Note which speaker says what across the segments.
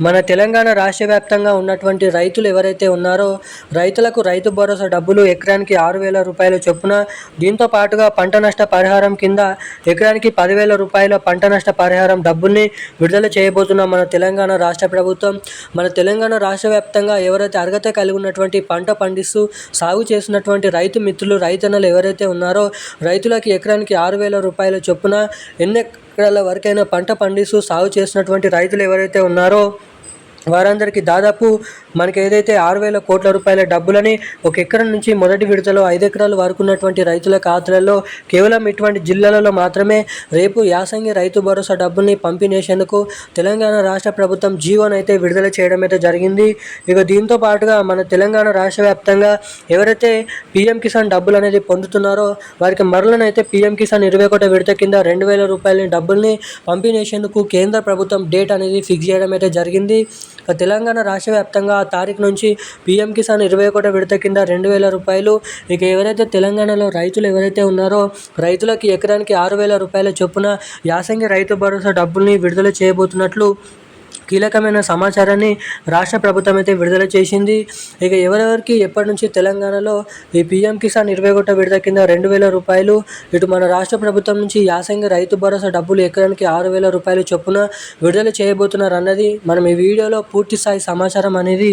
Speaker 1: మన తెలంగాణ రాష్ట్ర వ్యాప్తంగా ఉన్నటువంటి రైతులు ఎవరైతే ఉన్నారో రైతులకు రైతు భరోసా డబ్బులు ఎకరానికి ఆరు వేల రూపాయల చొప్పున దీంతో పాటుగా పంట నష్ట పరిహారం కింద ఎకరానికి పదివేల రూపాయల పంట నష్ట పరిహారం డబ్బుల్ని విడుదల చేయబోతున్న మన తెలంగాణ రాష్ట్ర ప్రభుత్వం. మన తెలంగాణ రాష్ట్ర వ్యాప్తంగా ఎవరైతే అర్హత కలిగి ఉన్నటువంటి పంట పండిస్తూ సాగు చేసినటువంటి రైతు మిత్రులు రైతన్నలు ఎవరైతే ఉన్నారో రైతులకి ఎకరానికి ఆరు వేల రూపాయల చొప్పున ఎన్ని ఎకరాల వరకైనా పంట పండిస్తూ సాగు చేసినటువంటి రైతులు ఎవరైతే ఉన్నారో వారందరికీ దాదాపు మనకి ఏదైతే ఆరు వేల కోట్ల రూపాయల డబ్బులని ఒక ఎకరం నుంచి మొదటి విడతలో ఐదు ఎకరాలు వరకు ఉన్నటువంటి రైతుల ఖాతాలలో కేవలం ఇటువంటి జిల్లాలలో మాత్రమే రేపు యాసంగి రైతు భరోసా డబ్బుల్ని పంపిణేసేందుకు తెలంగాణ రాష్ట్ర ప్రభుత్వం జీవోని అయితే విడుదల చేయడం అయితే జరిగింది. ఇక దీంతో పాటుగా మన తెలంగాణ రాష్ట్ర వ్యాప్తంగా ఎవరైతే పీఎం కిసాన్ డబ్బులు అనేది పొందుతున్నారో వారికి మరలనైతే పీఎం కిసాన్ ఇరవై ఒకటి విడత కింద రెండు వేల రూపాయల డబ్బుల్ని పంపిణేసేందుకు కేంద్ర ప్రభుత్వం డేట్ అనేది ఫిక్స్ చేయడం అయితే జరిగింది. తెలంగాణ రాష్ట్ర వ్యాప్తంగా ఆ తారీఖు నుంచి పీఎం కిసాన్ ఇరవై ఒకటో విడత కింద రెండు వేల రూపాయలు. ఇక ఎవరైతే తెలంగాణలో రైతులు ఎవరైతే ఉన్నారో రైతులకి ఎకరానికి ఆరు వేల రూపాయల చొప్పున యాసంగి రైతు భరోసా డబ్బుల్ని విడుదల చేయబోతున్నట్లు కీలకమైన సమాచారాన్ని రాష్ట్ర ప్రభుత్వం అయితే విడుదల చేసింది. ఇక ఎవరెవరికి ఎప్పటి నుంచి తెలంగాణలో ఈ పీఎం కిసాన్ ఇరవై ఒకటో విడత కింద రెండు వేల రూపాయలు ఇటు మన రాష్ట్ర ప్రభుత్వం నుంచి యాసంగి రైతు భరోసా డబ్బులు ఎకరానికి ఆరు వేల రూపాయలు చొప్పున విడుదల చేయబోతున్నారు అన్నది మనం ఈ వీడియోలో పూర్తి స్థాయి సమాచారం అనేది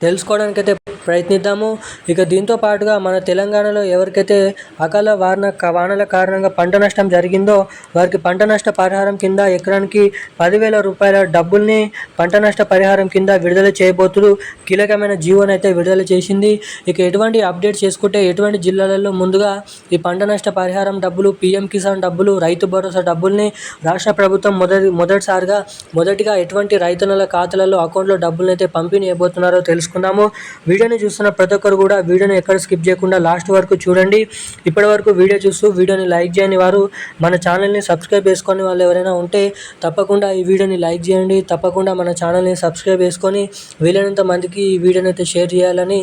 Speaker 1: తెలుసుకోవడానికైతే ప్రయత్నిద్దాము. ఇక దీంతో పాటుగా మన తెలంగాణలో ఎవరికైతే అకాల వాన వానల కారణంగా పంట నష్టం జరిగిందో వారికి పంట నష్ట పరిహారం కింద ఎకరానికి పదివేల రూపాయల డబ్బుల్ని పంట నష్ట పరిహారం కింద విడుదల చేయబోతులు కీలకమైన జీవోని అయితే విడుదల చేసింది. ఇక ఎటువంటి అప్డేట్ చేసుకుంటే ఎటువంటి జిల్లాలలో ముందుగా ఈ పంట నష్ట పరిహారం డబ్బులు పీఎం కిసాన్ డబ్బులు రైతు భరోసా డబ్బుల్ని రాష్ట్ర ప్రభుత్వం మొదటి మొదటిసారిగా మొదటిగా ఎటువంటి రైతుల ఖాతాలలో అకౌంట్లో డబ్బులను అయితే పంపిణీ చేయబోతున్నారో తెలుసుకుందాము. వీడియోని చూస్తున్న ప్రతి ఒక్కరు కూడా వీడియోని ఎక్కడ స్కిప్ చేయకుండా లాస్ట్ వరకు చూడండి. ఇప్పటి వరకు వీడియో చూస్తూ వీడియోని లైక్ చేయని వారు మన ఛానల్ని సబ్స్క్రైబ్ చేసుకొని వాళ్ళు ఎవరైనా ఉంటే తప్పకుండా ఈ వీడియోని లైక్ చేయండి. తప్పకుండా మన ఛానల్ని సబ్స్క్రైబ్ చేసుకొని వీలైనంత మందికి ఈ వీడియోని అయితే షేర్ చేయాలని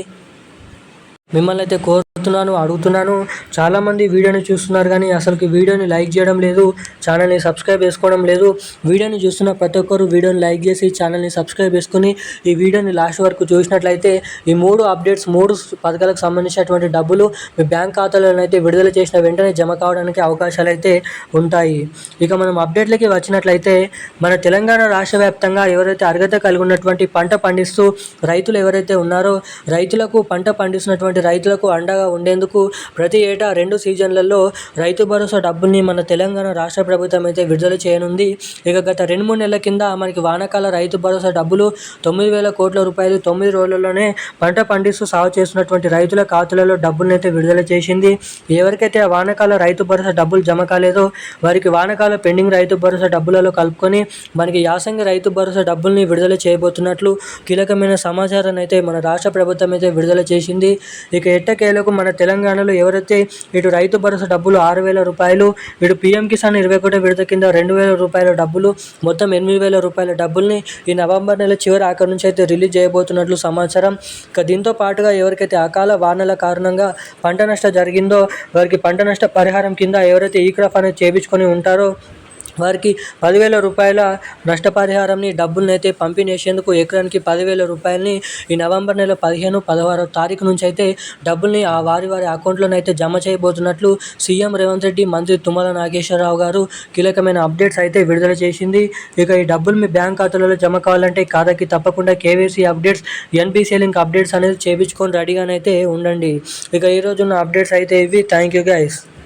Speaker 1: మిమ్మల్ని అయితే కోరుతున్నాను అడుగుతున్నాను. చాలామంది వీడియోని చూస్తున్నారు కానీ అసలుకి వీడియోని లైక్ చేయడం లేదు ఛానల్ని సబ్స్క్రైబ్ చేసుకోవడం లేదు. వీడియోని చూస్తున్న ప్రతి ఒక్కరు వీడియోని లైక్ చేసి ఛానల్ని సబ్స్క్రైబ్ చేసుకుని ఈ వీడియోని లాస్ట్ వరకు చూసినట్లయితే ఈ మూడు అప్డేట్స్ మూడు పథకాలకు సంబంధించినటువంటి డబ్బులు మీ బ్యాంక్ ఖాతాలోనైతే విడుదల చేసిన వెంటనే జమ కావడానికి అవకాశాలు అయితే ఉంటాయి. ఇక మనం అప్డేట్లకి వచ్చినట్లయితే మన తెలంగాణ రాష్ట్ర వ్యాప్తంగా ఎవరైతే అర్హత కలిగి ఉన్నటువంటి పంట పండిస్తూ రైతులు ఎవరైతే ఉన్నారో రైతులకు పంట పండిస్తున్నటువంటి రైతులకు అండగా ఉండేందుకు ప్రతి ఏటా రెండు సీజన్లలో రైతు భరోసా డబ్బుల్ని మన తెలంగాణ రాష్ట్ర ప్రభుత్వం అయితే విడుదల చేయనుంది. ఇక గత రెండు మూడు నెలల కింద మనకి వానకాల రైతు భరోసా డబ్బులు తొమ్మిది వేల కోట్ల రూపాయలు తొమ్మిది రోజుల్లోనే పంట పండిస్తూ సాగు చేస్తున్నటువంటి రైతుల ఖాతాలలో డబ్బులను అయితే విడుదల చేసింది. ఎవరికైతే ఆ వానకాల రైతు భరోసా డబ్బులు జమ కాలేదో వారికి వానకాల పెండింగ్ రైతు భరోసా డబ్బులలో కలుపుకొని మనకి యాసంగి రైతు భరోసా డబ్బుల్ని విడుదల చేయబోతున్నట్లు కీలకమైన సమాచారాన్ని అయితే మన రాష్ట్ర ప్రభుత్వం అయితే విడుదల చేసింది. ఇక ఎట్టకేలకు మన మన తెలంగాణలో ఎవరైతే ఇటు రైతు భరోసా డబ్బులు ఆరు వేల రూపాయలు ఇటు పీఎం కిసాన్ ఇరవై ఒకటో విడత కింద రెండు వేల రూపాయల డబ్బులు మొత్తం ఎనిమిది వేల రూపాయల డబ్బుల్ని ఈ నవంబర్ నెల చివరి ఆఖరి నుంచి అయితే రిలీజ్ చేయబోతున్నట్లు సమాచారం. ఇక దీంతో పాటుగా ఎవరికైతే అకాల వానల కారణంగా పంట నష్టం జరిగిందో వారికి పంట నష్ట పరిహారం కింద ఎవరైతే ఈ క్రాఫ్ అనేది చేయించుకొని ఉంటారో వారికి పదివేల రూపాయల నష్టపరిహారంని డబ్బుల్ని అయితే పంపిణీ ఎకరానికి పదివేల రూపాయలని ఈ నవంబర్ నెల పదిహేను పదహారో తారీఖు నుంచి అయితే డబ్బుల్ని ఆ వారి వారి అకౌంట్లోనైతే జమ చేయబోతున్నట్లు సీఎం రేవంత్ రెడ్డి మంత్రి తుమ్మల నాగేశ్వరరావు గారు కీలకమైన అప్డేట్స్ అయితే విడుదల చేసింది. ఇక ఈ డబ్బులు మీ బ్యాంక్ ఖాతాలలో జమ కావాలంటే ఖాతాకి తప్పకుండా KYC updates NPC link updates అనేది చేయించుకొని రెడీగానైతే ఉండండి. ఇక ఈరోజు ఉన్న అప్డేట్స్ అయితే ఇవి. Thank you guys